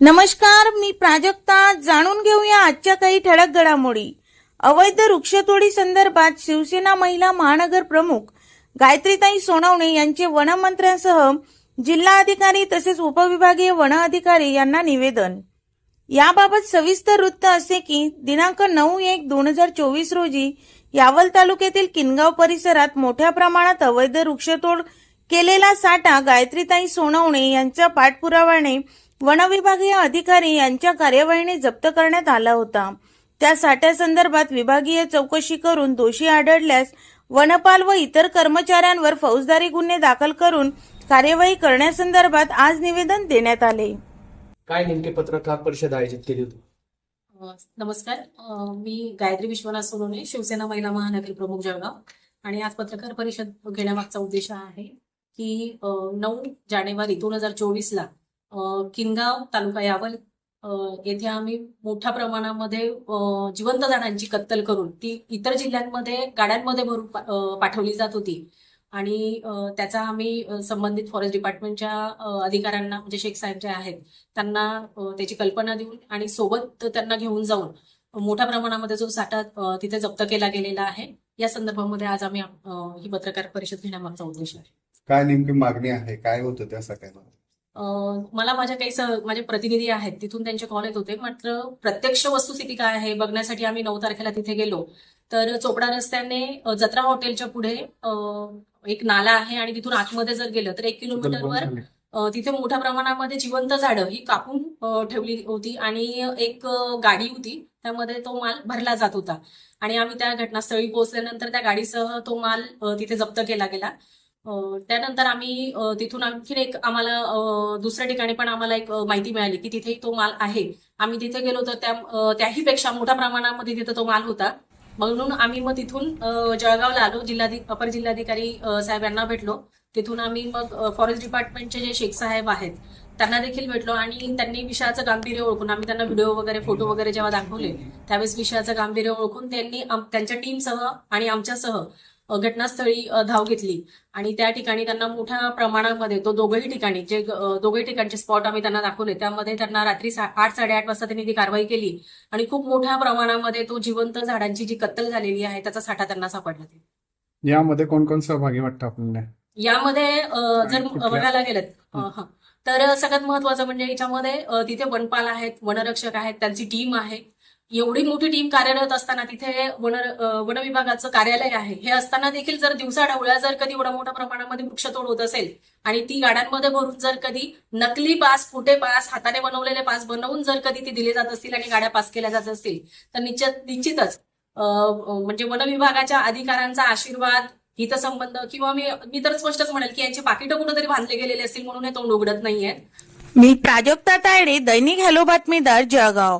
नमस्कार मी प्राजक्ता. जाणून घेऊया आजच्या काही ठळक घडामोडी. अवैध वृक्षतोडी संदर्भात शिवसेना महिला महानगर प्रमुख गायत्रीताई सोनवणे यांचे वनमंत्र्यांसह जिल्हाधिकारी तसेच उपविभागीय वन अधिकारी यांना निवेदन. याबाबत सविस्तर वृत्त असे की दिनांक नऊ एक दोन हजार चोवीस रोजी यावल तालुक्यातील किनगाव परिसरात मोठ्या प्रमाणात अवैध वृक्षतोड केलेला साठा गायत्रीताई सोनवणे यांच्या पाठपुराव्याने वनविभागीय अधिकारी यांच्या कार्यवाहीने जप्त करण्यात आला होता. त्या साठ्यासंदर्भात विभागीय चौकशी करून दोषी आढळल्यास वनपाल व इतर कर्मचाऱ्यांवर फौजदारी गुन्हे दाखल करून कार्यवाही करण्यासंदर्भात आज निवेदन देण्यात आले. काय नेमके पत्रकार परिषद आयोजित केली होती? नमस्कार. मी गायत्री विश्वनाथ सोनवणे शिवसेना महिला महानगर प्रमुख जळगाव. आणि आज पत्रकार परिषद घेण्यामागचा उद्देश आहे की नऊ जानेवारी दोन हजार चोवीसला किनगाव तालुका यावल येथे आम्ही मोठ्या प्रमाणामध्ये जिवंत झाडांची कत्तल करून ती इतर जिल्ह्यांमध्ये गाड्यांमध्ये भरून पाठवली जात होती. आणि त्याचा आम्ही संबंधित फॉरेस्ट डिपार्टमेंटच्या अधिकाऱ्यांना म्हणजे शेख साहेब जे आहेत त्यांना त्याची कल्पना देऊन आणि सोबत त्यांना घेऊन जाऊन मोठ्या प्रमाणामध्ये जो साठा तिथे जप्त केला गेलेला आहे या संदर्भामध्ये आज आम्ही ही पत्रकार परिषद घेण्यामागचा उद्देश आहे. काय नेमकी मागणी आहे? काय होतं त्या सगळ्यांना मला माझ्या काही माझे प्रतिनिधी आहेत तिथून त्यांचे कॉल येत होते. मात्र प्रत्यक्ष वस्तुस्थिती काय आहे बघण्यासाठी आम्ही नऊ तारखेला तिथे गेलो. तर चोपडा रस्त्याने जत्रा हॉटेलच्या पुढे एक नाला आहे आणि तिथून आतमध्ये जर गेलं तर एक किलोमीटरवर तिथे मोठ्या प्रमाणामध्ये जिवंत झाडं ही कापून ठेवली होती आणि एक गाडी होती. त्यामध्ये तो माल भरला जात होता. आणि आम्ही त्या घटनास्थळी पोहोचल्यानंतर त्या गाडीसह तो माल तिथे जप्त केला गेला. त्यानंतर आम्ही तिथून आणखीन एक आम्हाला दुसऱ्या ठिकाणी पण आम्हाला एक माहिती मिळाली की तिथे तो माल आहे. आम्ही तिथे गेलो तर त्या त्याही पेक्षा मोठ्या प्रमाणामध्ये तिथे तो माल होता. म्हणून आम्ही मग तिथून जळगावला आलो. जिल्हाधि अपर जिल्हाधिकारी साहेब यांना भेटलो. तिथून आम्ही मग फॉरेस्ट डिपार्टमेंटचे जे शेख साहेब आहेत त्यांना देखील भेटलो आणि त्यांनी विषयाचं गांभीर्य ओळखून आम्ही त्यांना व्हिडिओ वगैरे फोटो वगैरे जेव्हा दाखवले त्यावेळेस विषयाचं गांभीर्य ओळखून त्यांनी त्यांच्या टीमसह आणि आमच्यासह घटनास्थळी धाव घेतली. आणि त्या ठिकाणी त्यांना मोठ्या प्रमाणामध्ये तो दोघंही ठिकाणी जे दोघंही ठिकाणचे स्पॉट आम्ही त्यांना दाखवले. त्यामध्ये त्यांना रात्री आठ साडेआठ वाजता त्यांनी ती कारवाई केली. आणि खूप मोठ्या प्रमाणामध्ये तो जिवंत झाडांची जी कत्तल झालेली आहे त्याचा साठा त्यांना सापडला यामध्ये कोण कोण सहभागी वाटतं आपल्याला? यामध्ये जर? बघायला गेलं हं. तर सगळ्यात महत्वाचं म्हणजे याच्यामध्ये तिथे वनपाल आहेत वनरक्षक आहेत त्यांची टीम आहे. एवढी मोठी टीम कार्यरत असताना तिथे वन वन विभागाचं कार्यालय आहे. हे असताना देखील जर दिवसा ढवळ्या जर कधी एवढ्या मोठ्या प्रमाणामध्ये वृक्षतोड होत असेल आणि ती गाड्यांमध्ये भरून जर कधी नकली पास फुटे पास हाताने बनवलेले पास बनवून जर कधी ती दिले जात असतील आणि गाड्या पास केल्या जात असतील तर निश्चित निश्चितच म्हणजे वन विभागाच्या अधिकाऱ्यांचा आशीर्वाद हितसंबंध किंवा मी मी तर स्पष्टच म्हणेल की यांची पाकिटं कुठेतरी बांधले गेलेले असतील म्हणून हे तोंड उघडत नाहीये. मी प्राजक्ता तायडे दैनिक हॅलो बातमीदार जळगाव.